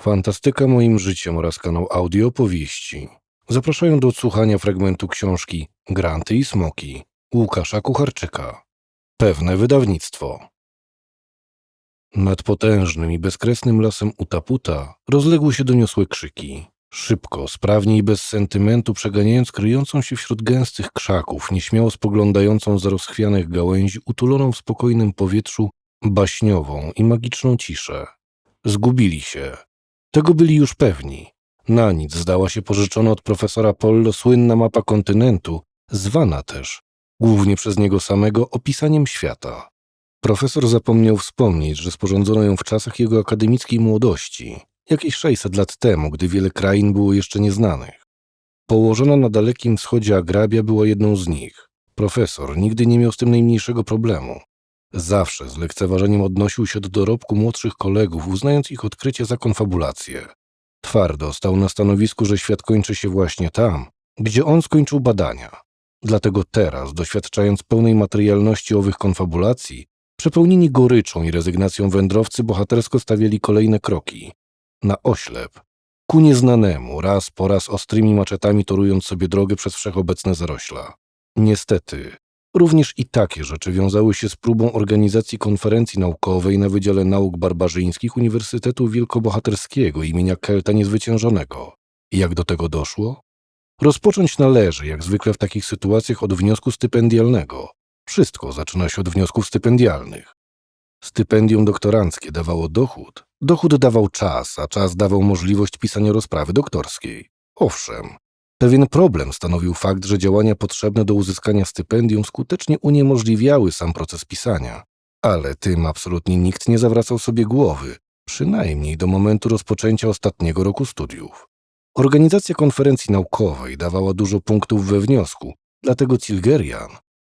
Fantastyka moim życiem oraz kanał audio opowieści zapraszają do odsłuchania fragmentu książki Granty i Smoki Łukasza Kucharczyka. Pewne wydawnictwo. Nad potężnym i bezkresnym lasem Utaputa rozległy się doniosłe krzyki. Szybko, sprawnie i bez sentymentu przeganiając kryjącą się wśród gęstych krzaków, nieśmiało spoglądającą z rozchwianych gałęzi, utuloną w spokojnym powietrzu, baśniową i magiczną ciszę. Zgubili się. Tego byli już pewni. Na nic zdała się pożyczona od profesora Pollo słynna mapa kontynentu, zwana też, głównie przez niego samego, opisaniem świata. Profesor zapomniał wspomnieć, że sporządzono ją w czasach jego akademickiej młodości, jakieś 600 lat temu, gdy wiele krain było jeszcze nieznanych. Położona na dalekim wschodzie Agrabia była jedną z nich. Profesor nigdy nie miał z tym najmniejszego problemu. Zawsze z lekceważeniem odnosił się do dorobku młodszych kolegów, uznając ich odkrycie za konfabulację. Twardo stał na stanowisku, że świat kończy się właśnie tam, gdzie on skończył badania. Dlatego teraz, doświadczając pełnej materialności owych konfabulacji, przepełnieni goryczą i rezygnacją wędrowcy bohatersko stawiali kolejne kroki. Na oślep. Ku nieznanemu, raz po raz ostrymi maczetami torując sobie drogę przez wszechobecne zarośla. Niestety, Również i takie rzeczy wiązały się z próbą organizacji konferencji naukowej na Wydziale Nauk Barbarzyńskich Uniwersytetu Wielkobohaterskiego imienia Kelta Niezwyciężonego. I jak do tego doszło? Rozpocząć należy, jak zwykle w takich sytuacjach, od wniosku stypendialnego. Wszystko zaczyna się od wniosków stypendialnych. Stypendium doktoranckie dawało dochód, dochód dawał czas, a czas dawał możliwość pisania rozprawy doktorskiej. Owszem, Pewien problem stanowił fakt, że działania potrzebne do uzyskania stypendium skutecznie uniemożliwiały sam proces pisania, ale tym absolutnie nikt nie zawracał sobie głowy, przynajmniej do momentu rozpoczęcia ostatniego roku studiów. Organizacja konferencji naukowej dawała dużo punktów we wniosku, dlatego Cilgerian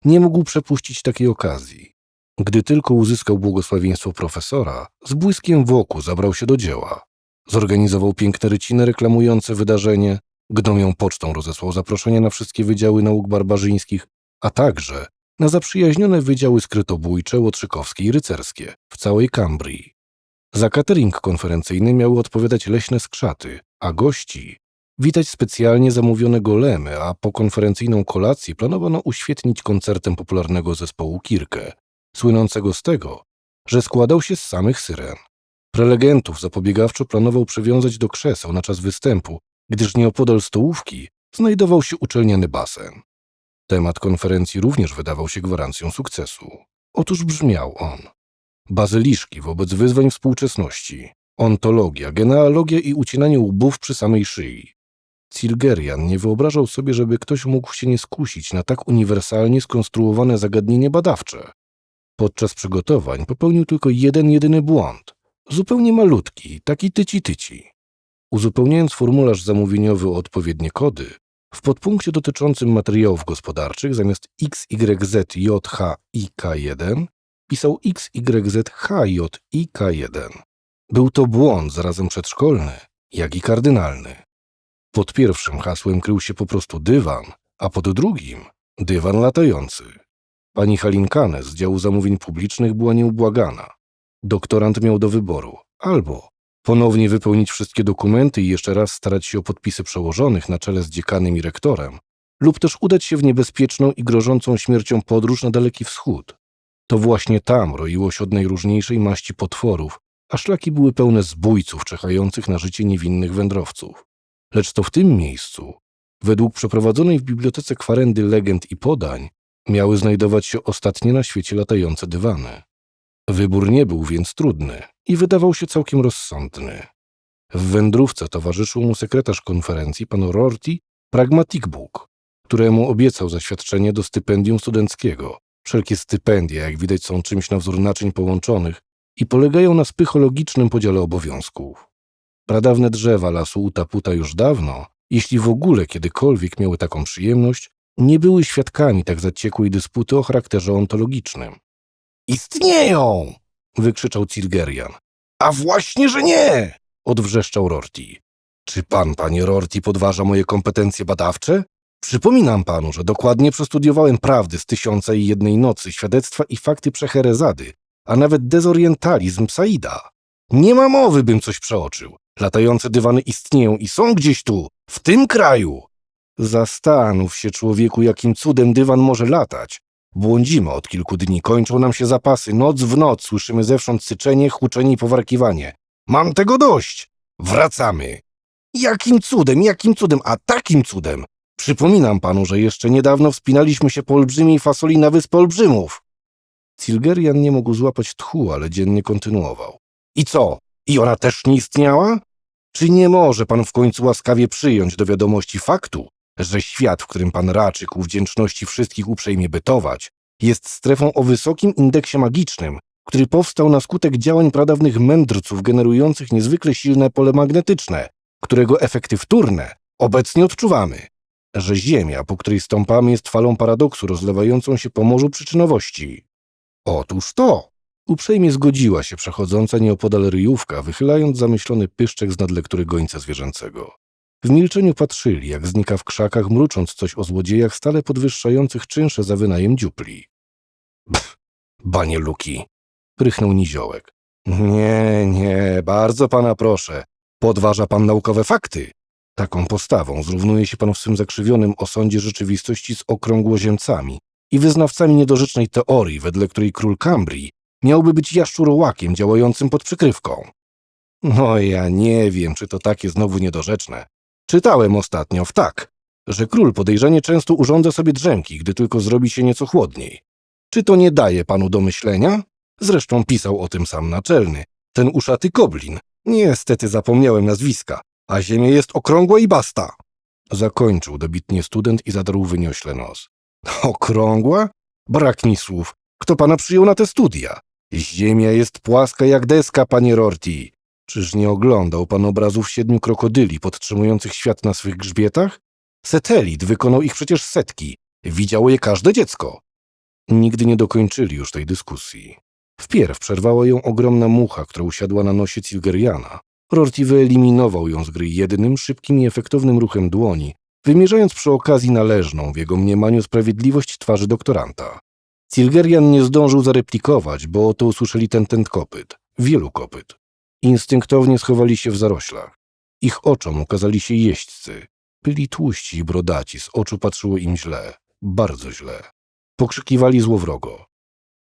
nie mógł przepuścić takiej okazji. Gdy tylko uzyskał błogosławieństwo profesora, z błyskiem w oku zabrał się do dzieła. Zorganizował piękne ryciny reklamujące wydarzenie, Gnomią pocztą rozesłał zaproszenia na wszystkie wydziały nauk barbarzyńskich, a także na zaprzyjaźnione wydziały skrytobójcze, łotrzykowskie i rycerskie w całej Kambrii. Za catering konferencyjny miały odpowiadać leśne skrzaty, a gości witać specjalnie zamówione golemy, a po konferencyjną kolację planowano uświetnić koncertem popularnego zespołu Kirkę, słynącego z tego, że składał się z samych syren. Prelegentów zapobiegawczo planował przywiązać do krzeseł na czas występu, gdyż nieopodal stołówki znajdował się uczelniany basen. Temat konferencji również wydawał się gwarancją sukcesu. Otóż brzmiał on: Bazyliszki wobec wyzwań współczesności, ontologia, genealogia i ucinanie łbów przy samej szyi. Cilgerian nie wyobrażał sobie, żeby ktoś mógł się nie skusić na tak uniwersalnie skonstruowane zagadnienie badawcze. Podczas przygotowań popełnił tylko jeden jedyny błąd, zupełnie malutki, taki tyci-tyci. Uzupełniając formularz zamówieniowy o odpowiednie kody, w podpunkcie dotyczącym materiałów gospodarczych zamiast XYZJHIK1 pisał XYZHJIK1. Był to błąd zarazem przedszkolny, jak i kardynalny. Pod pierwszym hasłem krył się po prostu dywan, a pod drugim dywan latający. Pani Halinkane z działu zamówień publicznych była nieubłagana. Doktorant miał do wyboru albo ponownie wypełnić wszystkie dokumenty i jeszcze raz starać się o podpisy przełożonych na czele z dziekanem i rektorem, lub też udać się w niebezpieczną i grożącą śmiercią podróż na Daleki Wschód. To właśnie tam roiło się od najróżniejszej maści potworów, a szlaki były pełne zbójców czekających na życie niewinnych wędrowców. Lecz to w tym miejscu, według przeprowadzonej w bibliotece kwarendy legend i podań, miały znajdować się ostatnie na świecie latające dywany. Wybór nie był więc trudny i wydawał się całkiem rozsądny. W wędrówce towarzyszył mu sekretarz konferencji, pan Rorty Pragmatic Book, któremu obiecał zaświadczenie do stypendium studenckiego. Wszelkie stypendia, jak widać, są czymś na wzór naczyń połączonych i polegają na psychologicznym podziale obowiązków. Pradawne drzewa lasu Utaputa już dawno, jeśli w ogóle kiedykolwiek miały taką przyjemność, nie były świadkami tak zaciekłej dysputy o charakterze ontologicznym. Istnieją! wykrzyczał Cirgerian. A właśnie, że nie! odwrzeszczał Rorty. Czy pan, panie Rorty, podważa moje kompetencje badawcze? Przypominam panu, że dokładnie przestudiowałem prawdy z tysiąca i jednej nocy, świadectwa i fakty Przecherezady, a nawet dezorientalizm Saida. Nie ma mowy, bym coś przeoczył. Latające dywany istnieją i są gdzieś tu, w tym kraju. Zastanów się, człowieku, jakim cudem dywan może latać. Błądzimy od kilku dni, kończą nam się zapasy. Noc w noc słyszymy zewsząd syczenie, huczenie i powarkiwanie. Mam tego dość! Wracamy! Jakim cudem, jakim cudem, a takim cudem! Przypominam panu, że jeszcze niedawno wspinaliśmy się po olbrzymiej fasoli na wyspę olbrzymów. Cilgerian nie mógł złapać tchu, ale dziennie kontynuował. I co? I ona też nie istniała? Czy nie może pan w końcu łaskawie przyjąć do wiadomości faktu, że świat, w którym pan raczy ku wdzięczności wszystkich uprzejmie bytować, jest strefą o wysokim indeksie magicznym, który powstał na skutek działań pradawnych mędrców generujących niezwykle silne pole magnetyczne, którego efekty wtórne obecnie odczuwamy, że Ziemia, po której stąpamy, jest falą paradoksu rozlewającą się po morzu przyczynowości. Otóż to! Uprzejmie zgodziła się przechodząca nieopodal ryjówka, wychylając zamyślony pyszczek z nadlektury gońca zwierzęcego. W milczeniu patrzyli, jak znika w krzakach, mrucząc coś o złodziejach stale podwyższających czynsze za wynajem dziupli. Pff, banie luki! prychnął niziołek. Nie, nie, bardzo pana proszę. Podważa pan naukowe fakty. Taką postawą zrównuje się pan w swym zakrzywionym osądzie rzeczywistości z okrągłoziemcami i wyznawcami niedorzecznej teorii, wedle której król Cambrii miałby być jaszczurołakiem działającym pod przykrywką. No ja nie wiem, czy to takie znowu niedorzeczne. Czytałem ostatnio w tak, że król podejrzanie często urządza sobie drzemki, gdy tylko zrobi się nieco chłodniej. Czy to nie daje panu do myślenia? Zresztą pisał o tym sam naczelny, ten uszaty koblin. Niestety zapomniałem nazwiska, a ziemia jest okrągła i basta. Zakończył dobitnie student i zadarł wyniośle nos. Okrągła? Brak mi słów. Kto pana przyjął na te studia? Ziemia jest płaska jak deska, panie Rorty. Czyż nie oglądał pan obrazów siedmiu krokodyli podtrzymujących świat na swych grzbietach? Setelit wykonał ich przecież setki. Widziało je każde dziecko. Nigdy nie dokończyli już tej dyskusji. Wpierw przerwała ją ogromna mucha, która usiadła na nosie Cilgeriana. Rorty wyeliminował ją z gry jednym, szybkim i efektownym ruchem dłoni, wymierzając przy okazji należną w jego mniemaniu sprawiedliwość twarzy doktoranta. Cilgerian nie zdążył zareplikować, bo oto usłyszeli ten ten kopyt, wielu kopyt. Instynktownie schowali się w zaroślach. Ich oczom ukazali się jeźdźcy. Byli tłuści i brodaci, z oczu patrzyło im źle, bardzo źle. Pokrzykiwali złowrogo.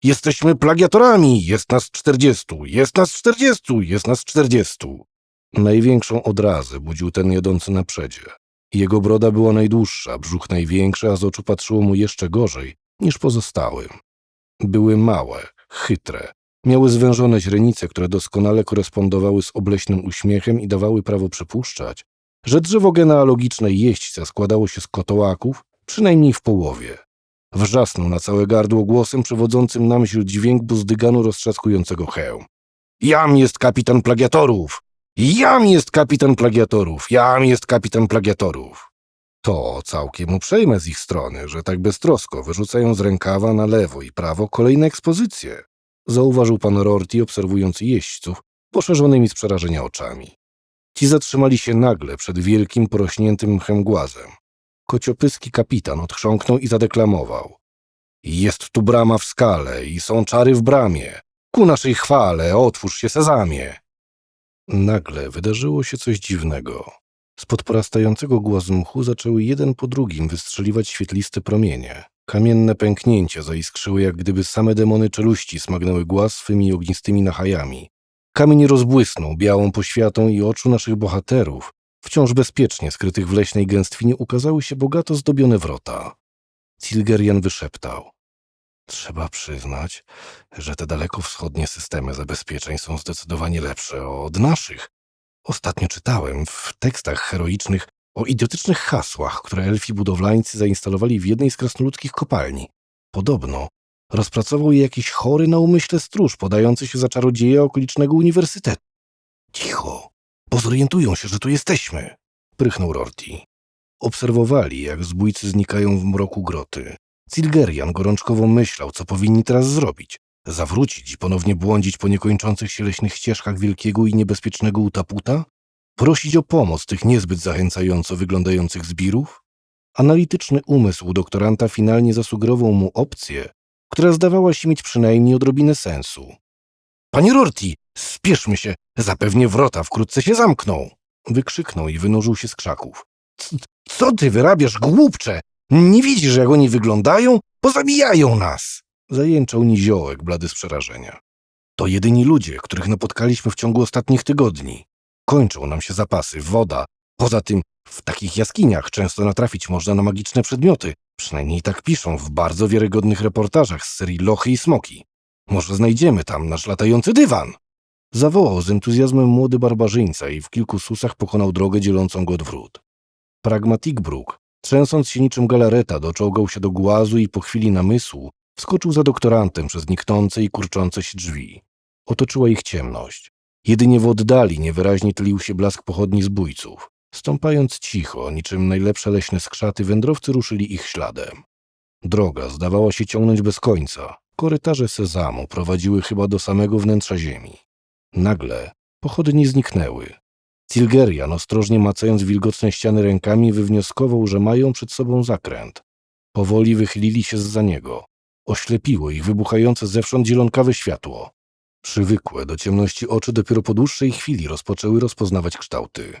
Jesteśmy plagiatorami! Jest nas czterdziestu! Jest nas czterdziestu! Jest nas czterdziestu! Największą odrazę budził ten jadący na przedzie. Jego broda była najdłuższa, brzuch największy, a z oczu patrzyło mu jeszcze gorzej niż pozostałym. Były małe, chytre, miały zwężone źrenice, które doskonale korespondowały z obleśnym uśmiechem i dawały prawo przypuszczać, że drzewo genealogiczne jeźdźca składało się z kotołaków, przynajmniej w połowie. Wrzasnął na całe gardło głosem przewodzącym na myśl dźwięk buzdyganu roztrzaskującego hełm. Jam jest kapitan plagiatorów! Jam jest kapitan plagiatorów! Jam jest kapitan plagiatorów! To całkiem uprzejme z ich strony, że tak beztrosko wyrzucają z rękawa na lewo i prawo kolejne ekspozycje. Zauważył pan Rorty, obserwując jeźdźców poszerzonymi z przerażenia oczami. Ci zatrzymali się nagle przed wielkim, porośniętym mchem głazem. Kociopyski kapitan odchrząknął i zadeklamował. Jest tu brama w skale i są czary w bramie. Ku naszej chwale otwórz się sezamie. Nagle wydarzyło się coś dziwnego. Spod porastającego głazu mchu zaczęły jeden po drugim wystrzeliwać świetliste promienie. Kamienne pęknięcia zaiskrzyły, jak gdyby same demony czeluści smagnęły głaz swymi ognistymi nachajami. Kamień rozbłysnął białą poświatą i oczu naszych bohaterów, wciąż bezpiecznie skrytych w leśnej gęstwinie, ukazały się bogato zdobione wrota. Cilgerian wyszeptał. Trzeba przyznać, że te dalekowschodnie systemy zabezpieczeń są zdecydowanie lepsze od naszych. Ostatnio czytałem w tekstach heroicznych o idiotycznych hasłach, które elfi budowlańcy zainstalowali w jednej z krasnoludzkich kopalni. Podobno rozpracował je jakiś chory na umyśle stróż podający się za czarodzieja okolicznego uniwersytetu. Cicho, bo zorientują się, że tu jesteśmy, prychnął Rorty. Obserwowali, jak zbójcy znikają w mroku groty. Cilgerian gorączkowo myślał, co powinni teraz zrobić. Zawrócić i ponownie błądzić po niekończących się leśnych ścieżkach wielkiego i niebezpiecznego utaputa? Prosić o pomoc tych niezbyt zachęcająco wyglądających zbirów? Analityczny umysł doktoranta finalnie zasugerował mu opcję, która zdawała się mieć przynajmniej odrobinę sensu. Panie Rorty, spieszmy się, Zapewnie wrota wkrótce się zamkną. Wykrzyknął i wynurzył się z krzaków. "C- Co ty wyrabiasz, głupcze? Nie widzisz, jak oni wyglądają? Pozabijają nas! Zajęczał niziołek, blady z przerażenia. To jedyni ludzie, których napotkaliśmy w ciągu ostatnich tygodni. Kończą nam się zapasy, woda. Poza tym, w takich jaskiniach często natrafić można na magiczne przedmioty. Przynajmniej tak piszą w bardzo wiarygodnych reportażach z serii Lochy i Smoki. Może znajdziemy tam nasz latający dywan? Zawołał z entuzjazmem młody barbarzyńca i w kilku susach pokonał drogę dzielącą go od wrót. Pragmatik Brook, trzęsąc się niczym galareta, doczołgał się do głazu i po chwili namysłu wskoczył za doktorantem przez niknące i kurczące się drzwi. Otoczyła ich ciemność. Jedynie w oddali niewyraźnie tlił się blask pochodni zbójców. Stąpając cicho, niczym najlepsze leśne skrzaty, wędrowcy ruszyli ich śladem. Droga zdawała się ciągnąć bez końca. Korytarze sezamu prowadziły chyba do samego wnętrza ziemi. Nagle pochodnie zniknęły. Cilgerian, ostrożnie macając wilgotne ściany rękami, wywnioskował, że mają przed sobą zakręt. Powoli wychylili się zza niego. Oślepiło ich wybuchające zewsząd zielonkawe światło. Przywykłe do ciemności oczy dopiero po dłuższej chwili rozpoczęły rozpoznawać kształty.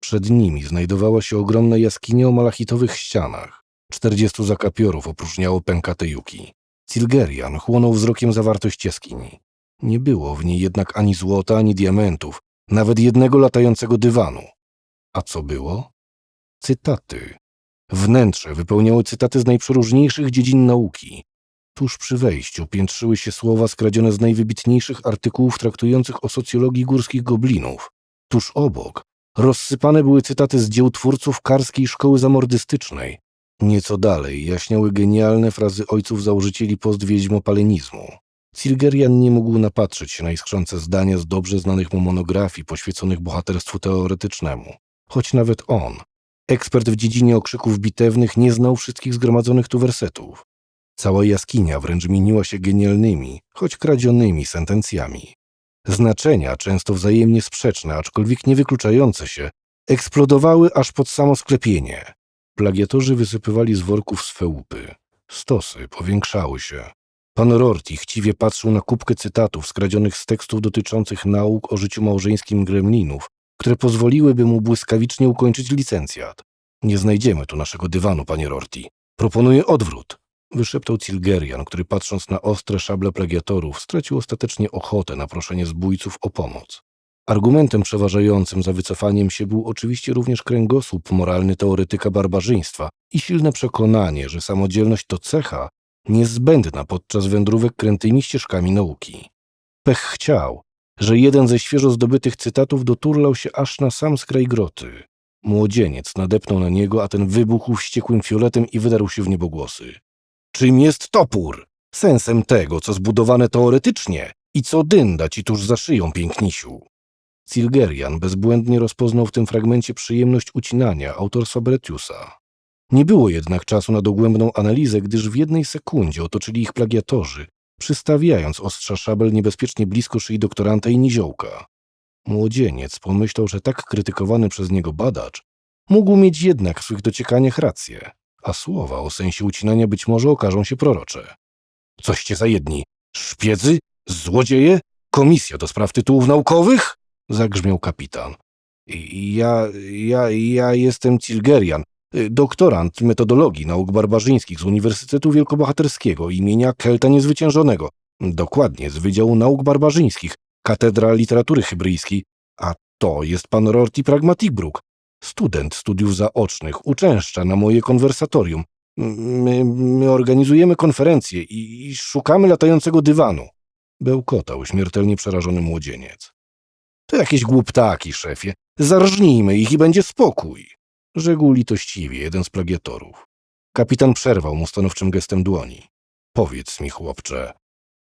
Przed nimi znajdowała się ogromna jaskinia o malachitowych ścianach. Czterdziestu zakapiorów opróżniało pękate juki. Cilgerian chłonął wzrokiem zawartość jaskini. Nie było w niej jednak ani złota, ani diamentów, nawet jednego latającego dywanu. A co było? Cytaty. Wnętrze wypełniały cytaty z najprzeróżniejszych dziedzin nauki. Tuż przy wejściu piętrzyły się słowa skradzione z najwybitniejszych artykułów traktujących o socjologii górskich goblinów. Tuż obok rozsypane były cytaty z dzieł twórców karskiej szkoły zamordystycznej. Nieco dalej jaśniały genialne frazy ojców założycieli postwiedźmopalenizmu. Cilgerian nie mógł napatrzeć się na iskrzące zdania z dobrze znanych mu monografii poświęconych bohaterstwu teoretycznemu. Choć nawet on, ekspert w dziedzinie okrzyków bitewnych, nie znał wszystkich zgromadzonych tu wersetów. Cała jaskinia wręcz mieniła się genialnymi, choć kradzionymi sentencjami. Znaczenia, często wzajemnie sprzeczne, aczkolwiek nie wykluczające się, eksplodowały aż pod samo sklepienie. Plagiatorzy wysypywali z worków swe łupy. Stosy powiększały się. Pan Rorty chciwie patrzył na kubkę cytatów skradzionych z tekstów dotyczących nauk o życiu małżeńskim gremlinów, które pozwoliłyby mu błyskawicznie ukończyć licencjat. Nie znajdziemy tu naszego dywanu, panie Rorty. Proponuję odwrót. Wyszeptał Cilgerian, który patrząc na ostre szable plagiatorów, stracił ostatecznie ochotę na proszenie zbójców o pomoc. Argumentem przeważającym za wycofaniem się był oczywiście również kręgosłup moralny teoretyka barbarzyństwa i silne przekonanie, że samodzielność to cecha niezbędna podczas wędrówek krętymi ścieżkami nauki. Pech chciał, że jeden ze świeżo zdobytych cytatów doturlał się aż na sam skraj groty. Młodzieniec nadepnął na niego, a ten wybuchł wściekłym fioletem i wydarł się w niebogłosy. Czym jest topór? Sensem tego, co zbudowane teoretycznie i co dynda ci tuż za szyją, pięknisiu. Cilgerian bezbłędnie rozpoznał w tym fragmencie przyjemność ucinania autorstwa Bretiusa. Nie było jednak czasu na dogłębną analizę, gdyż w jednej sekundzie otoczyli ich plagiatorzy, przystawiając ostrza szabel niebezpiecznie blisko szyi doktoranta i niziołka. Młodzieniec pomyślał, że tak krytykowany przez niego badacz mógł mieć jednak w swych dociekaniach rację, a słowa o sensie ucinania być może okażą się prorocze. Coście za jedni? Szpiedzy? Złodzieje? Komisja do spraw tytułów naukowych? Zagrzmiał kapitan. Ja, ja, ja jestem Cilgerian, y, doktorant metodologii nauk barbarzyńskich z Uniwersytetu Wielkobohaterskiego imienia Kelta Niezwyciężonego. Dokładnie, z Wydziału Nauk Barbarzyńskich, Katedra Literatury Hybryjskiej. A to jest pan Rorty Pragmatikbruk, student studiów zaocznych, uczęszcza na moje konwersatorium. My, my organizujemy konferencję i, i szukamy latającego dywanu. Bełkotał śmiertelnie przerażony młodzieniec. To jakieś głuptaki, szefie. Zarżnijmy ich i będzie spokój. Rzekł litościwie jeden z plagiatorów. Kapitan przerwał mu stanowczym gestem dłoni. Powiedz mi, chłopcze,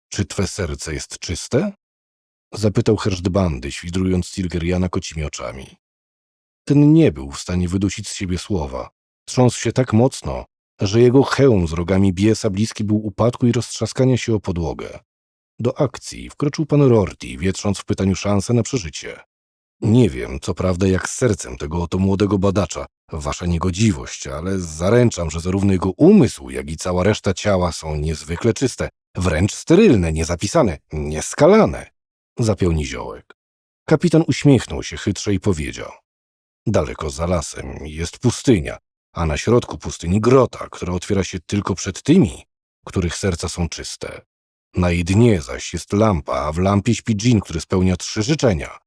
czy twe serce jest czyste? Zapytał herszt bandy, świdrując Tilgeriana kocimi oczami. Ten nie był w stanie wydusić z siebie słowa. Trząsł się tak mocno, że jego hełm z rogami biesa bliski był upadku i roztrzaskania się o podłogę. Do akcji wkroczył pan Rorty, wietrząc w pytaniu szansę na przeżycie. Nie wiem, co prawda, jak z sercem tego oto młodego badacza, wasza niegodziwość, ale zaręczam, że zarówno jego umysł, jak i cała reszta ciała są niezwykle czyste, wręcz sterylne, niezapisane, nieskalane. Zapiął niziołek. Kapitan uśmiechnął się chytrze i powiedział. Daleko za lasem jest pustynia, a na środku pustyni grota, która otwiera się tylko przed tymi, których serca są czyste. Na jej dnie zaś jest lampa, a w lampie śpi dżin, który spełnia trzy życzenia.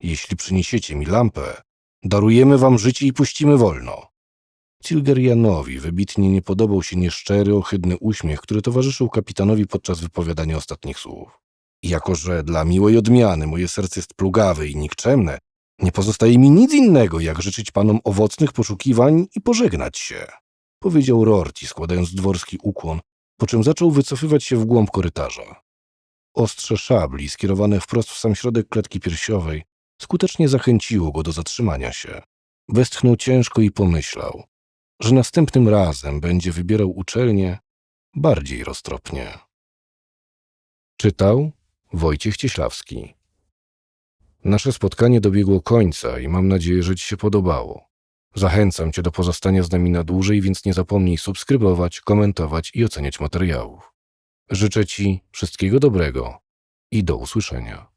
Jeśli przyniesiecie mi lampę, darujemy wam życie i puścimy wolno. Cilgerianowi wybitnie nie podobał się nieszczery, ohydny uśmiech, który towarzyszył kapitanowi podczas wypowiadania ostatnich słów. Jako, że dla miłej odmiany moje serce jest plugawe i nikczemne, nie pozostaje mi nic innego, jak życzyć panom owocnych poszukiwań i pożegnać się, powiedział Rorty, składając dworski ukłon, po czym zaczął wycofywać się w głąb korytarza. Ostrze szabli, skierowane wprost w sam środek klatki piersiowej, skutecznie zachęciło go do zatrzymania się. Westchnął ciężko i pomyślał, że następnym razem będzie wybierał uczelnię bardziej roztropnie. Czytał Wojciech Cieślawski. Nasze spotkanie dobiegło końca i mam nadzieję, że Ci się podobało. Zachęcam Cię do pozostania z nami na dłużej, więc nie zapomnij subskrybować, komentować i oceniać materiałów. Życzę Ci wszystkiego dobrego i do usłyszenia.